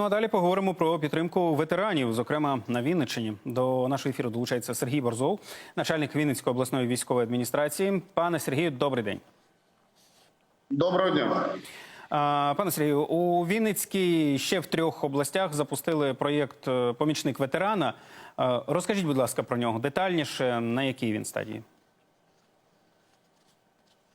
Ну а далі поговоримо про підтримку ветеранів, зокрема на Вінниччині. До нашого ефіру долучається Сергій Борзов, начальник Вінницької обласної військової адміністрації. Пане Сергію, добрий день. Доброго дня. Пане Сергію, у Вінницькій ще в трьох областях запустили проєкт е, Помічник ветерана. Розкажіть, будь ласка, про нього детальніше, на якій він стадії?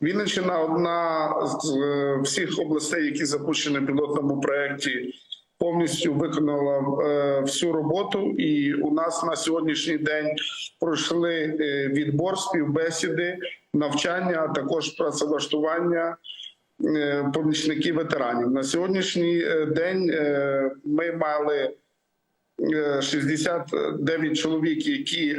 Вінниччина одна з е, всіх областей, які запущені в пілотному проєкті, повністю виконала е, всю роботу. І у нас на сьогоднішній день пройшли е, відбор, співбесіди, навчання, а також працевлаштування е, помічників ветеранів. На сьогоднішній день ми мали е, 69 чоловік, які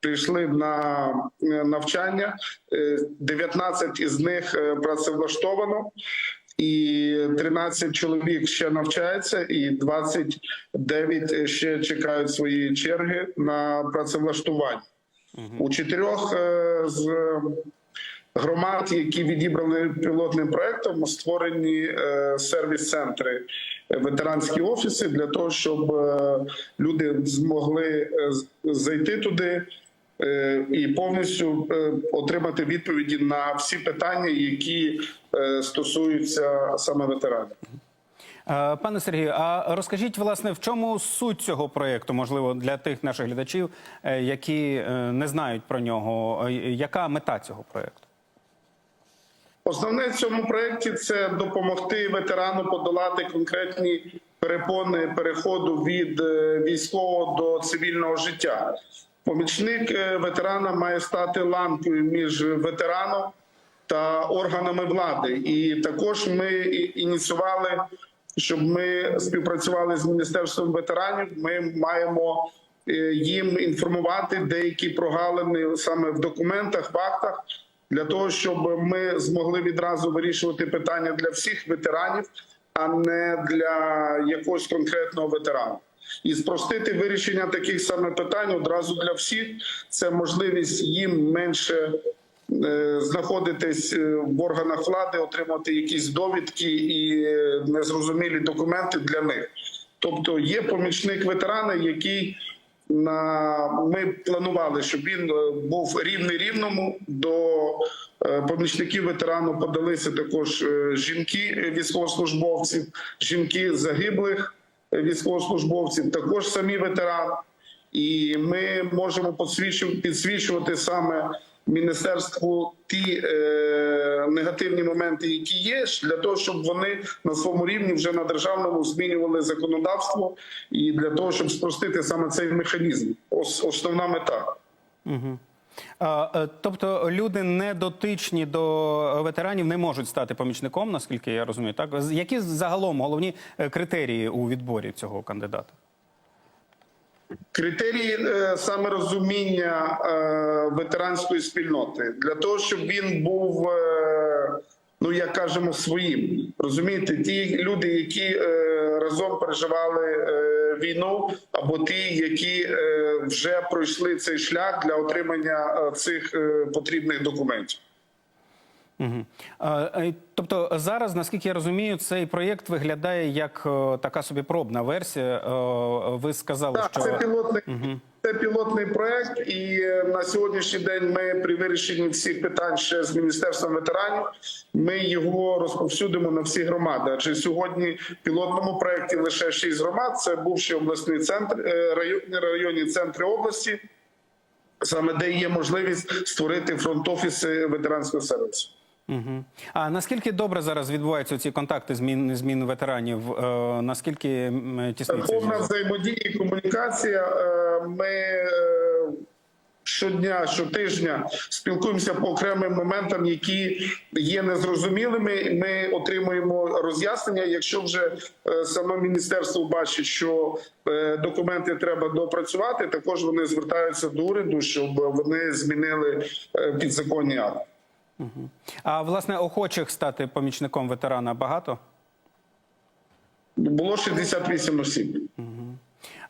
прийшли на навчання. Е, 19 із них працевлаштовано. І 13 чоловік ще навчаються, і 29 ще чекають свої черги на працевлаштування. У чотирьох е, з громад, які відібрали пілотним проектом, створені е, сервіс-центри, е, ветеранські офіси для того, щоб люди змогли зайти туди. Е, І повністю е, отримати відповіді на всі питання, які е, стосуються саме ветеранів. Пане Сергію, а розкажіть, власне, в чому суть цього проєкту, можливо, для тих наших глядачів, які не знають про нього. Яка мета цього проєкту? Основне в цьому проєкті це допомогти ветерану подолати конкретні перепони переходу від військового до цивільного життя. Помічник е, ветерана має стати ланкою між ветераном та органами влади. І також ми ініціювали, щоб ми співпрацювали з міністерством ветеранів. Ми маємо е, їм інформувати деякі прогалини саме в документах, в актах, для того, щоб ми змогли відразу вирішувати питання для всіх ветеранів, а не для якогось конкретного ветерана. І спростити вирішення таких саме питань одразу для всіх це можливість їм менше е, знаходитись е, в органах влади, отримати якісь довідки і е, незрозумілі документи для них. Тобто є помічник ветерана, який на ми планували, щоб він був рівний рівному до помічників ветерану. Подалися також жінки військовослужбовців, жінки загиблих військовослужбовців, також самі ветерани. І ми можемо підсвічувати саме міністерству ті е, негативні моменти, які є, для того, щоб вони на своєму рівні вже на державному змінювали законодавство, і для того, щоб спростити саме цей механізм. Ос, основна мета. Е, Тобто люди не дотичні до ветеранів не можуть стати помічником, наскільки я розумію. Так які загалом головні е, критерії у відборі цього кандидата? Критерії е, саме розуміння е, ветеранської спільноти для того, щоб він був, е, ну як кажемо, своїм. Розумієте, ті люди, які е, разом переживали е, війну, або ті, які е, вже пройшли цей шлях для отримання е, цих е, потрібних документів. Угу. Тобто зараз, наскільки я розумію, цей проєкт виглядає як е, така собі пробна версія. Е, Ви сказали, Так, що це пілотний, це пілотний проект, і е, на сьогоднішній день ми при вирішенні всіх питань ще з міністерством ветеранів. Ми його розповсюдимо на всі громади. Адже сьогодні в пілотному проекті лише шість громад. Це бувший обласний центр, районні районні центри області, саме де є можливість створити фронт-офіси ветеранського сервісу. Угу. А наскільки добре зараз відбуваються ці контакти змін змін ветеранів? Е, Наскільки цей Повна взаємодія і комунікація. Е, Ми е, щодня, щотижня спілкуємося по окремим моментам, які є незрозумілими. Ми отримуємо роз'яснення. Якщо вже е, саме міністерство бачить, що е, документи треба допрацювати, також вони звертаються до уряду, щоб вони змінили е, підзаконні акти. А власне охочих стати помічником ветерана багато? Було 68 осіб.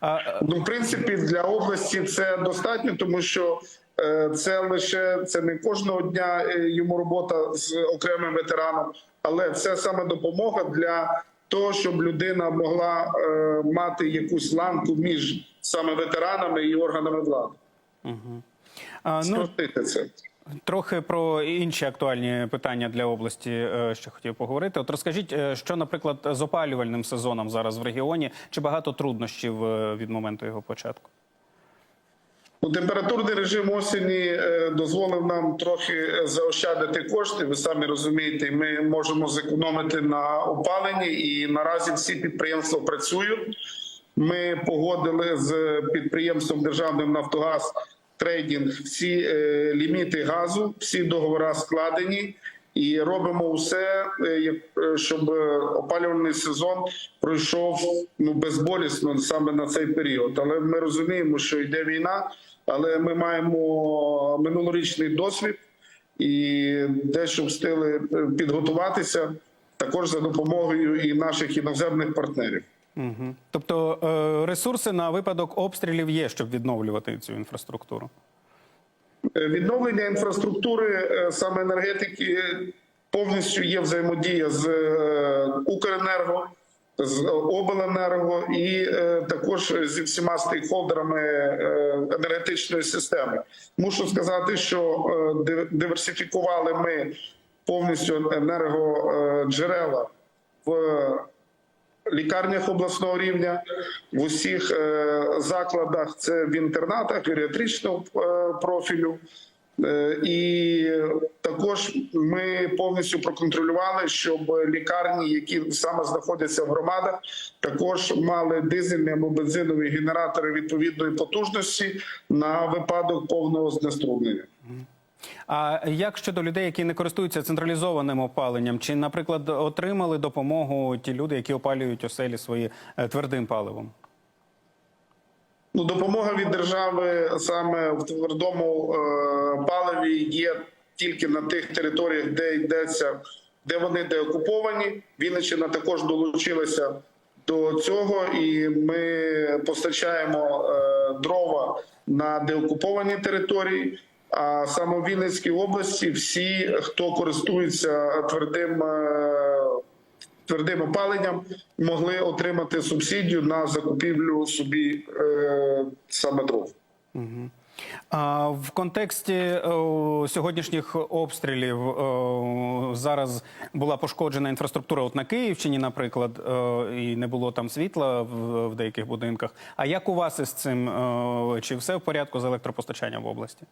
А, Ну, в принципі, для області це достатньо, тому що е, це лише це не кожного дня е, йому робота з окремим ветераном, але це саме допомога для того, щоб людина могла е, мати якусь ланку між саме ветеранами і органами влади. А, ну, Спростити це. Трохи про інші актуальні питання для області, е, що хотів поговорити. От розкажіть, е, що, наприклад, з опалювальним сезоном зараз в регіоні, чи багато труднощів е, від моменту його початку? Ну, температурний режим осені дозволив нам трохи заощадити кошти. Ви самі розумієте, ми можемо зекономити на опаленні, і наразі всі підприємства працюють. Ми погодили з підприємством державним Нафтогаз трейдинг всі е, ліміти газу, всі договори складені. І робимо все, е, е, щоб е, опалювальний сезон пройшов ну безболісно саме на цей період. Але ми розуміємо, що йде війна, але ми маємо минулорічний досвід і дещо встигли е, підготуватися також за допомогою і наших іноземних партнерів. Угу. Тобто е, ресурси на випадок обстрілів є, щоб відновлювати цю інфраструктуру. Е, Відновлення інфраструктури е, саме енергетики повністю є взаємодія з Укренерго, з Обленерго і також зі всіма стейкхолдерами енергетичної системи. Мушу сказати, що диверсифікували ми повністю енергоджерела в лікарнях обласного рівня, в усіх е, закладах, це в інтернатах геріатричного е, профілю. Е, І також ми повністю проконтролювали, щоб лікарні, які саме знаходяться в громадах, також мали дизельні або бензинові генератори відповідної потужності на випадок повного знеструмлення. А як щодо людей, які не користуються централізованим опаленням, чи, наприклад, отримали допомогу ті люди, які опалюють оселі свої е, твердим паливом? Ну, допомога від держави саме в твердому е, паливі є тільки на тих територіях, де йдеться, де вони деокуповані. Вінниччина також долучилася до цього, і ми постачаємо е, дрова на деокуповані території. А саме в Вінницькій області всі, хто користується твердим. е, твердим опаленням могли отримати субсидію на закупівлю собі е, саме дров. А в контексті о, сьогоднішніх обстрілів о, зараз була пошкоджена інфраструктура от на Київщині, наприклад, о, і не було там світла в, в деяких будинках. А як у вас із цим? О, чи все в порядку з електропостачанням в області?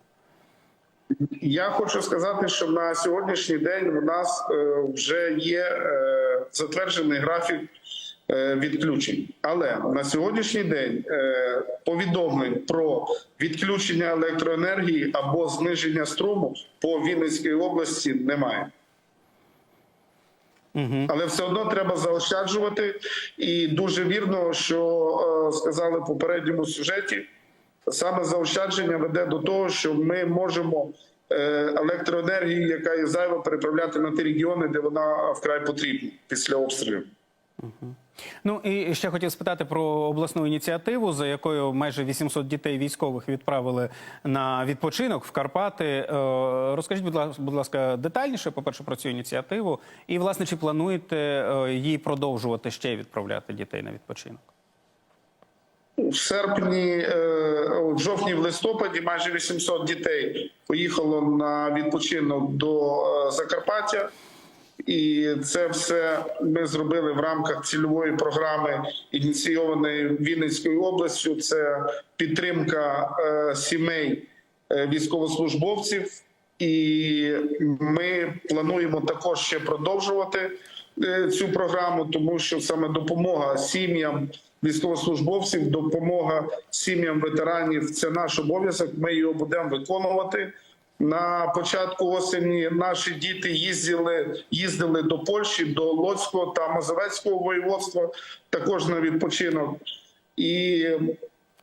Я хочу сказати, що на сьогоднішній день у нас е, вже є е, затверджений графік е, відключень. Але на сьогоднішній день повідомлень про відключення електроенергії або зниження струму по Вінницькій області немає. Але все одно треба заощаджувати, і дуже вірно, що сказали в попередньому сюжеті. Саме заощадження веде до того, що ми можемо е, електроенергію, яка є зайва, переправляти на ті регіони, де вона вкрай потрібна після обстрілів. Ну і ще хотів спитати про обласну ініціативу, за якою майже 800 дітей військових відправили на відпочинок в Карпати. Е, Розкажіть, будь ласка, детальніше, по-перше, про цю ініціативу, і власне чи плануєте е, її продовжувати ще відправляти дітей на відпочинок? В серпні, е, в жовтні, в листопаді майже 800 дітей поїхало на відпочинок до е, Закарпаття. І це все ми зробили в рамках цільової програми, ініційованої Вінницькою областю. Це підтримка е, сімей е, військовослужбовців, і ми плануємо також ще продовжувати е, цю програму, тому що саме допомога сім'ям військовослужбовців, допомога сім'ям ветеранів це наш обов'язок. Ми його будемо виконувати. На початку осені наші діти їздили, їздили до Польщі, до Лоцького та Мазовецького воєводства, також на відпочинок. І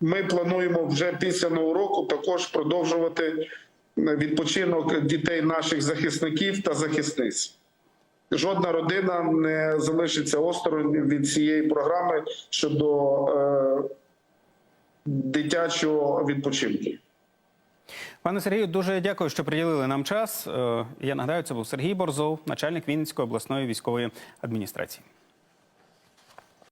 ми плануємо вже після нового року також продовжувати відпочинок дітей наших захисників та захисниць. Жодна родина не залишиться осторонь від цієї програми щодо е, дитячого відпочинку. Пане Сергію, дуже дякую, що приділили нам час. Е, Я нагадаю, це був Сергій Борзов, начальник Вінницької обласної військової адміністрації.